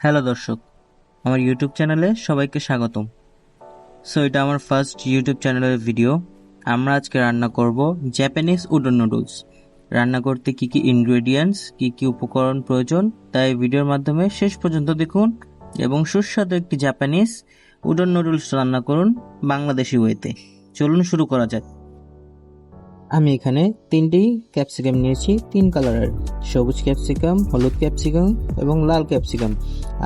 Hello দর্শক, আমার YouTube চ্যানেলে সবাইকে স্বাগতম। সো এটা আমার ফার্স্ট ইউটিউব চ্যানেলের ভিডিও আমরা আজকে রান্না করব জাপানিজ উডন নুডলস রান্না করতে কি কি ইনগ্রেডিয়েন্টস কি কি উপকরণ প্রয়োজন, তাই ভিডিওর মাধ্যমে শেষ পর্যন্ত দেখুন এবং সুস্বাদু একটি জাপানিজ উডন নুডলস রান্না করুন বাংলাদেশি ওয়েতে চলুন শুরু করা যাক। আমি এখানে তিনটি ক্যাপসিকাম নিয়েছি। তিন কালারের সবুজ ক্যাপসিকাম হলুদ ক্যাপসিকাম এবং লাল ক্যাপসিকাম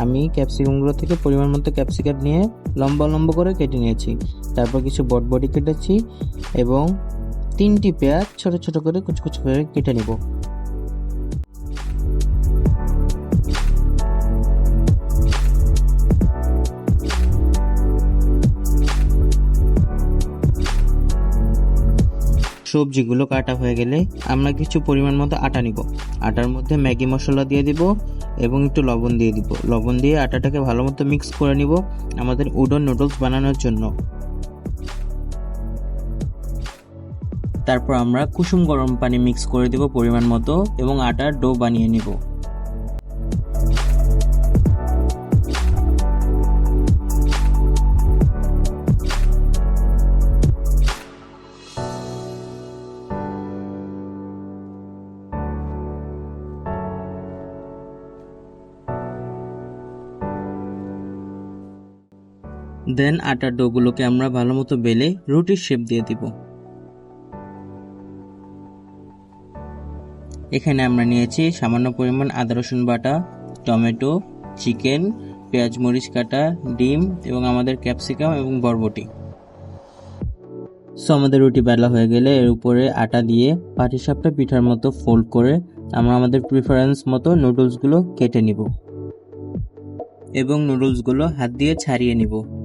আমি ক্যাপসিকামগুলো থেকে পরিমাণ মতো ক্যাপসিকাম নিয়ে লম্বা লম্বা করে কেটে নিয়েছি। তারপর কিছু বটবডি কেটেছি এবং তিনটি পেঁয়াজ ছোট ছোট করে কুচকুচ করে কেটে নেব। সবজিগুলো কাটা হয়ে গেলে আমরা কিছু পরিমাণ মতো আটা নিব। আটার মধ্যে ম্যাগি মশলা দিয়ে দিব এবং একটু লবণ দিয়ে দিব। লবণ দিয়ে আটাটাকে ভালো মতো মিক্স করে নিব আমাদের উডন নুডলস বানানোর জন্য। তারপর আমরা কুসুম গরম পানি মিক্স করে দিব পরিমাণ মতো এবং আটার ডো বানিয়ে নিব। দেন আটার ডোগুলোকে আমরা ভালো মতো বেলে রুটির শেপ দিয়ে দিব। এখানে আমরা নিয়েছি সামান্য পরিমাণ আদা, রসুন বাটা, টমেটো, চিকেন, পেঁয়াজ, মরিচ কাটা, ডিম এবং আমাদের ক্যাপসিকাম এবং বরবটি। সো আমাদের রুটি বেলা হয়ে গেলে এর উপরে আটা দিয়ে পাটিসাপটা পিঠার মতো ফোল্ড করে আমরা আমাদের প্রিফারেন্স মতো নুডলসগুলো কেটে নিব এবং নুডলসগুলো হাত দিয়ে ছাড়িয়ে নিব।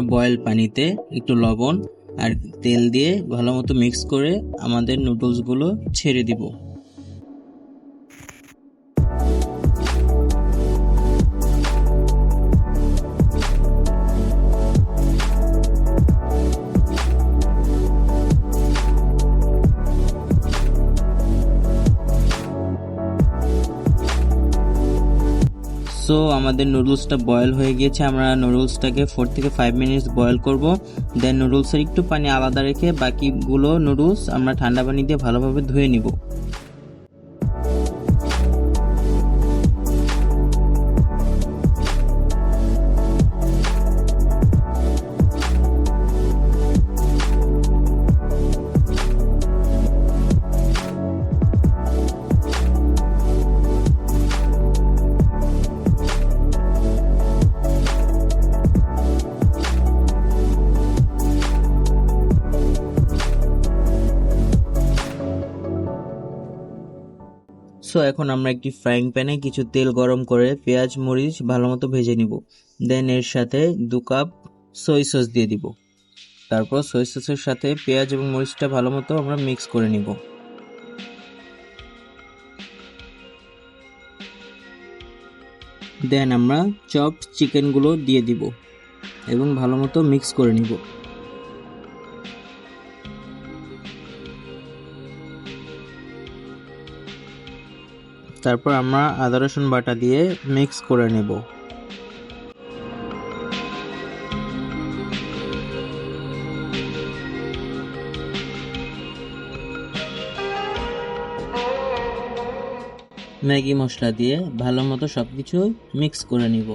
আমরা বয়েল পানিতে একটু লবণ আর তেল দিয়ে ভালো মতো মিক্স করে আমাদের নুডলসগুলো ছেড়ে দিব। সো আমাদের নুডলসটা বয়েল হয়ে গিয়েছে। আমরা নুডলসটাকে ফোর থেকে ফাইভ মিনিটস বয়েল করব। দেন নুডলসের একটু পানি আলাদা রেখে বাকিগুলো নুডলস আমরা ঠান্ডা পানি দিয়ে ভালোভাবে ধুয়ে নিব। সো এখন আমরা একটি ফ্রাইং প্যানে কিছু তেল গরম করে পেঁয়াজ, মরিচ ভালো মতো ভেজে নিব। দেন এর সাথে দু কাপ সই সস দিয়ে দিব। তারপর সই সসের সাথে পেঁয়াজ এবং মরিচটা ভালো মতো আমরা মিক্স করে নিব। দেন আমরা চপ চিকেনগুলো দিয়ে দিব এবং ভালো মতো মিক্স করে নিব। তারপর আমরা আদা, রসুন বাটা দিয়ে মিক্স করে নেব। ম্যাগি মশলা দিয়ে ভালো মতো সব কিছু মিক্স করে নিব।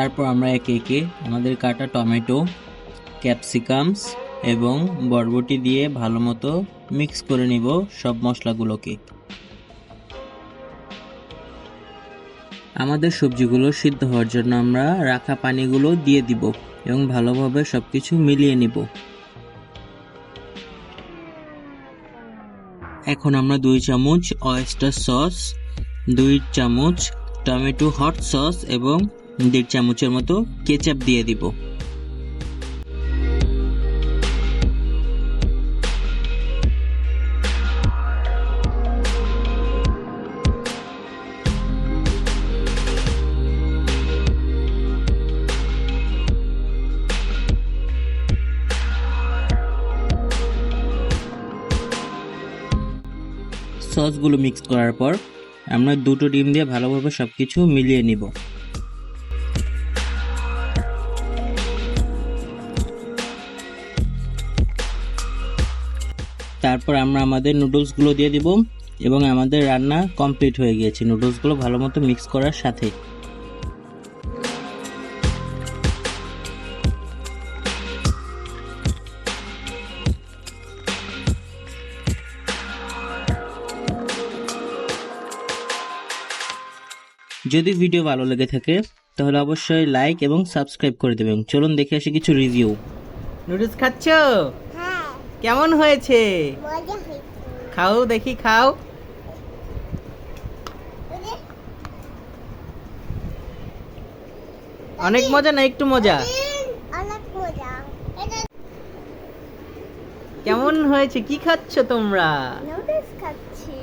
তারপর আমরা একে একে আমাদের কাটা টমেটো, ক্যাপসিকামস এবং বরবটি দিয়ে ভালো মতো মিক্স করে নিব সব মশলাগুলোকে। আমাদের সবজিগুলো সিদ্ধ হওয়ার জন্য আমরা রাখা পানিগুলো দিয়ে দিব এবং ভালোভাবে সব কিছু মিলিয়ে নিব। এখন আমরা দুই চামচ অয়েস্টার সস দুই চামচ টমেটো হট সস এবং দেড় চামচের মতো কেচাপ দিয়ে দিব। সসগুলো মিক্স করার পর আমরা দুটো ডিম দিয়ে ভালোভাবে সব কিছু মিলিয়ে নিব। তারপর আমরা আমাদের নুডলসগুলো দিয়ে দিব এবং আমাদের রান্না কমপ্লিট হয়ে গিয়েছে। নুডলসগুলো ভালো মতো মিক্স করার সাথে। যদি ভিডিও ভালো লেগে থাকে, তাহলে অবশ্যই লাইক এবং সাবস্ক্রাইব করে দেবেন। চলুন দেখে আসি কিছু রিভিউ নুডলস খাচ্ছ? কেমন হয়েছে? খাও দেখি খাও। অনেক মজা না একটু মজা? কেমন হয়েছে? কি খাচ্ছ তোমরা? নুডলস খাচ্ছি।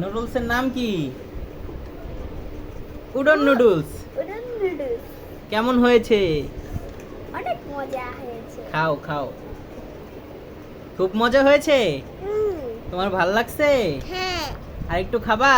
নুডলসের নাম কি? Udon noodles. Udon noodles. কেমন হয়েছে? অনেক মজা হয়েছে। খাও খাও। খুব মজা হয়েছে? তোমার ভালো লাগছে? হ্যাঁ। আর একটু খাবা?